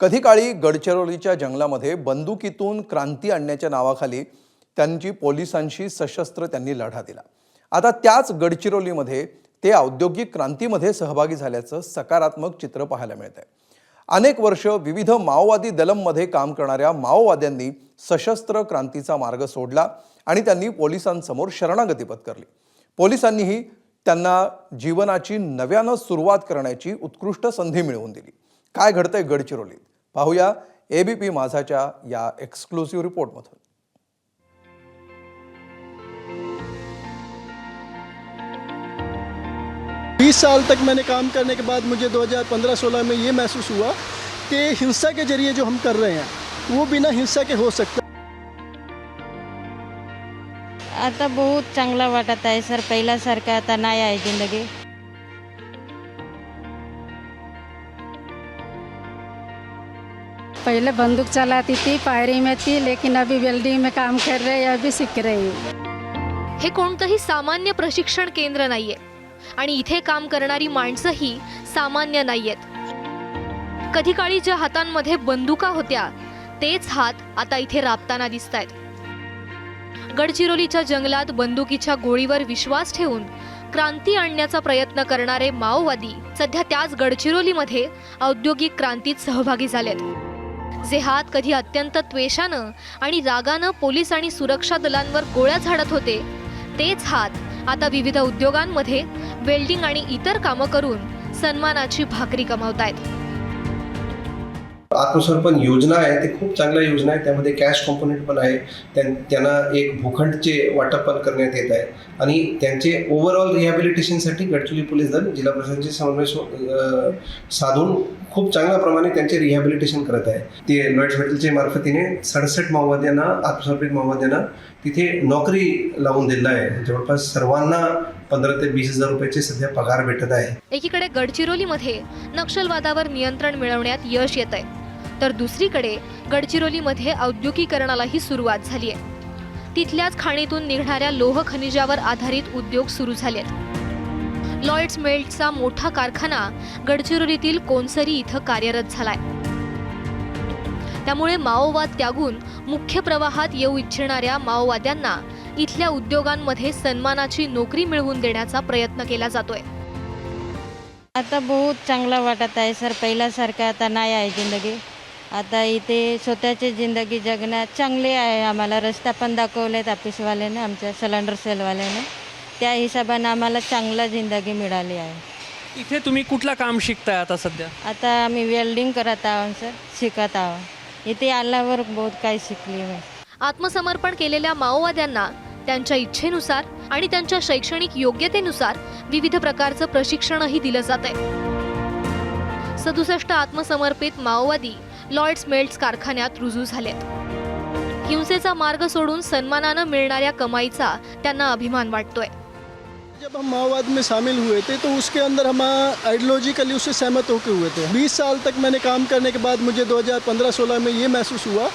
कधी काळी गडचिरोलीच्या जंगलामध्ये बंदुकीतून क्रांती आणण्याच्या नावाखाली त्यांची पोलिसांशी सशस्त्र त्यांनी लढा दिला. आता त्याच गडचिरोलीमध्ये ते औद्योगिक क्रांतीमध्ये सहभागी झाल्याचं सकारात्मक चित्र पाहायला मिळत आहे अनेक वर्ष विविध माओवादी दलममध्ये काम करणाऱ्या माओवाद्यांनी सशस्त्र क्रांतीचा मार्ग सोडला आणि त्यांनी पोलिसांसमोर शरणागती पत्करली. पोलिसांनीही त्यांना जीवनाची नव्यानं सुरुवात करण्याची उत्कृष्ट संधी मिळवून दिली. काय घडतंय गडचिरोलीत? पाहूया एबीपी माझाच्या या एक्सक्लुसिव्ह रिपोर्टमधून बीस साल तक मैंने काम करने के बाद मुझे 2015-16 में ये महसूस हुआ कि हिंसा के जरिए जो हम कर रहे हैं वो बिना हिंसा के हो सकता। आता बहुत चांगला वाटत आहे सर. पहिल्यासारखं आता नाही आहे जिंदगी. पहले बंदूक चलाती थी फायरिंग में थी लेकिन अभी वेल्डिंग में काम कर रहे है अभी सीख रही हे। कोणतंही सामान्य प्रशिक्षण केंद्र नाहीये आणि इथे काम करणारी माणसंही सामान्य नाहीयेत. कधी काळी ज्या हातांमध्ये बंदुका होत्या तेच हात आता इथे राबताना दिसत आहेत गडचिरोलीच्या जंगलात बंदुकीच्या गोळीवर विश्वास ठेवून क्रांती आणण्याचा प्रयत्न करणारे माओवादी सध्या त्याच गडचिरोलीमध्ये औद्योगिक क्रांतीत सहभागी झालेत. जे हात कधी अत्यंत त्वेषानं आणि रागानं पोलीस आणि सुरक्षा दलांवर गोळ्या झाडत होते तेच हात आता विविध उद्योगांमध्ये वेल्डिंग आणि इतर कामं करून सन्मानाची भाकरी कमावतायत. आत्मसमर्पण योजना आहे ते खूप चांगल्या योजना आहे त्यामध्ये कॅश कॉम्पोनेंट पण आहे त्यां त्यांना एक भूखंडचे वाटप पण करण्यात येत आहे. आणि त्यांचे ओव्हरऑल रिहॅबिलिटेशनसाठी गडचिरोली पोलीस दल जिल्हा प्रशासनाचे समन्वय साधून खूप चांगल्या प्रमाणे त्यांचे रिहॅबिलिटेशन करत आहे. ते लॉयड्स हॉटेलच्या मार्फतीने सडसष्ट माओवाद्यांना आत्मसमर्पित माओवाद्यांना तिथे नोकरी लावून दिलेला आहे. जवळपास सर्वांना पंधरा ते वीस हजार रुपयाचे सध्या पगार भेटत आहे. एकीकडे गडचिरोलीमध्ये नक्षलवादावर नियंत्रण मिळवण्यात यश येत आहे. तर दुसरीकडे गडचिरोलीमध्ये औद्योगिकरणालाही सुरुवात झाली आहे. तिथल्याच खाणीतून निघणाऱ्या लोह खनिजावर आधारित उद्योग सुरू झालेत. लॉइड्स मेल्टचा मोठा कारखाना गडचिरोलीतील कोनसरी इथं कार्यरत झालाय. त्यामुळे माओवाद त्यागून मुख्य प्रवाहात येऊ इच्छिणाऱ्या माओवाद्यांना इथल्या उद्योगांमध्ये सन्मानाची नोकरी मिळवून देण्याचा प्रयत्न केला जातोय. आता बहुत चांगला वाटत आहे सर. पहिल्यासारखं आता नाही आहे जिंदगी. आता इथे स्वतःची जिंदगी जगण्यात चांगली आहे आम्हाला. रस्ता पण दाखवलेत ऑफिसवाल्याने आमच्या सिलेंडर सेलवाल्याने त्या हिशोबाने आम्हाला चांगला जिंदगी मिळाली आहे. इथे तुम्ही कुठलं काम शिकताय आता सध्या? आता आम्ही वेल्डिंग करत आहोत सर. शिकत आहोत. इथे आल्यावर बहुत काही शिकली मी. आत्मसमर्पण केलेल्या माओवाद्यांना त्यांच्या इच्छेनुसार आणि त्यांच्या शैक्षणिक योग्यतेनुसार विविध प्रकारचं प्रशिक्षणही दिलं जात आहे. सदुसष्ट आत्मसमर्पित माओवादी लॉर्ड्स मेल्ट्स कारखान्यात रुजू झालेत. हिंसेचा मार्ग सोडून सन्मानानं मिळणाऱ्या कमाईचा त्यांना अभिमान वाटतोय. जब हम माओवाद में शामिल हुए थे तो उसके अंदर हम आइडियोलॉजिकली उससे सहमत होकर हुए थे। 20 साल तक मैंने काम करने के बाद मुझे 2015-16 में ये महसूस हुआ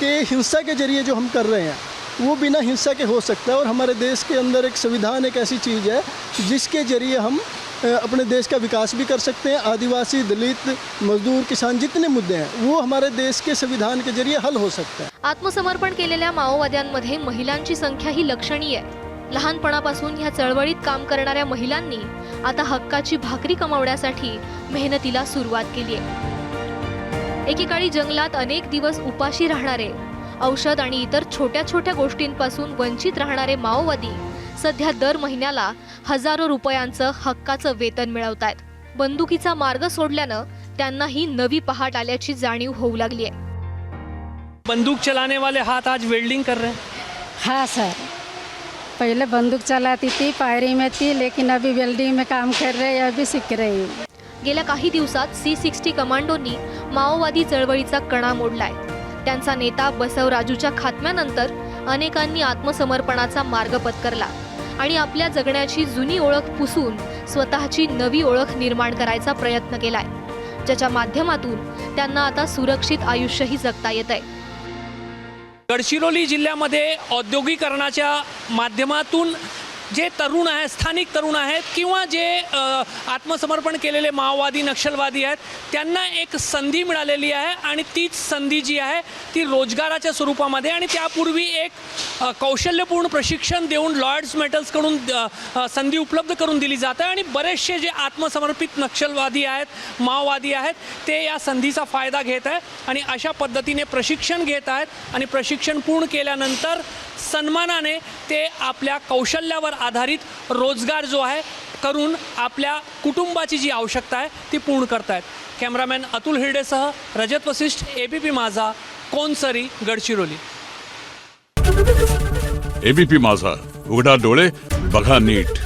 कि हिंसा के ज़रिए जो हम कर रहे हैं, वो बिना हिंसा के हो सकता है और हमारे देश के अंदर एक संविधान एक ऐसी चीज़ है जिसके ज़रिए हम अपने देश का विकास भी कर सकते हैं। आदिवासी, दलित, मजदूर, किसान, जितने मुद्दे हैं, वो हमारे देश के संविधान के ज़रिए हल हो सकता है। आत्मसमर्पण के केलेल्या माओवाद्यांमध्ये महिलांची संख्याही लक्षणीय आहे. लहानपणापासून ह्या चळवळीत काम करणाऱ्या महिलांनी आता हक्काची भाकरी कमावण्यासाठी मेहनतीला सुरुवात केली आहे. एकेकाळी जंगलात अनेक दिवस उपाशी राहणारे औषध आणि इतर छोट्या छोट्या गोष्टींपासून वंचित राहणारे माओवादी सध्या दर महिन्याला हजारो रुपयांचं हक्काचं वेतन मिळवत आहेत बंदुकीचा मार्ग सोडल्यानं त्यांनाही नवी पहाट आल्याची जाणीव होऊ लागली आहे. बंदूक चलाने वाले हाथ आज वेल्डिंग कर रहे हैं. हाँ सर. पहले बंदूक चलाती थी फायरिंग में थी लेकिन अभी वेल्डिंग में काम कर रहे हैं अभी सीख रही हूँ। गेल्या काही दिवसात सी सिक्स्टी कमांडोंनी माओवादी चळवळीचा कणा मोडलाय. त्यांचा नेता बसवराजूच्या खात्म्यानंतर अनेकांनी आत्मसमर्पणाचा मार्ग पत्करला आणि आपल्या जगण्याची जुनी ओळख पुसून स्वतःची नवी ओळख निर्माण करायचा प्रयत्न केलाय. ज्याच्या माध्यमातून त्यांना आता सुरक्षित आयुष्यही जगता येत आहे गडचिरोली जिल्ह्यामध्ये औद्योगिकरणाच्या माध्यमातून जे तरुण आहेत स्थानिक तरुण आहेत किंवा जे आत्मसमर्पण केलेले माओवादी नक्षलवादी आहेत त्यांना एक संधी मिळालेली आहे आणि तीच संधी जी आहे ती रोजगाराच्या स्वरूपामध्ये आणि त्यापूर्वी एक कौशल्यपूर्ण प्रशिक्षण देऊन लॉयड्स मेटल्सकडून संधी उपलब्ध करून दिली जाते आणि बरेचसे जे आत्मसमर्पित नक्षलवादी आहेत माओवादी आहेत ते या संधीचा फायदा घेत आहेत आणि अशा पद्धतीने प्रशिक्षण घेत आहेत आणि प्रशिक्षण पूर्ण केल्यानंतर सन्मानाने ते आपल्या कौशल्यावर आधारित रोजगार जो आहे करून आपल्या कुटुंबाची जी आवश्यकता आहे ती पूर्ण करतायत. Cameraman Atul हिरडेसह Rajat Vasishtha A B P माझा कोनसरी गडचिरोली. एबीपी माझा उघडा डोळे बघा नीट.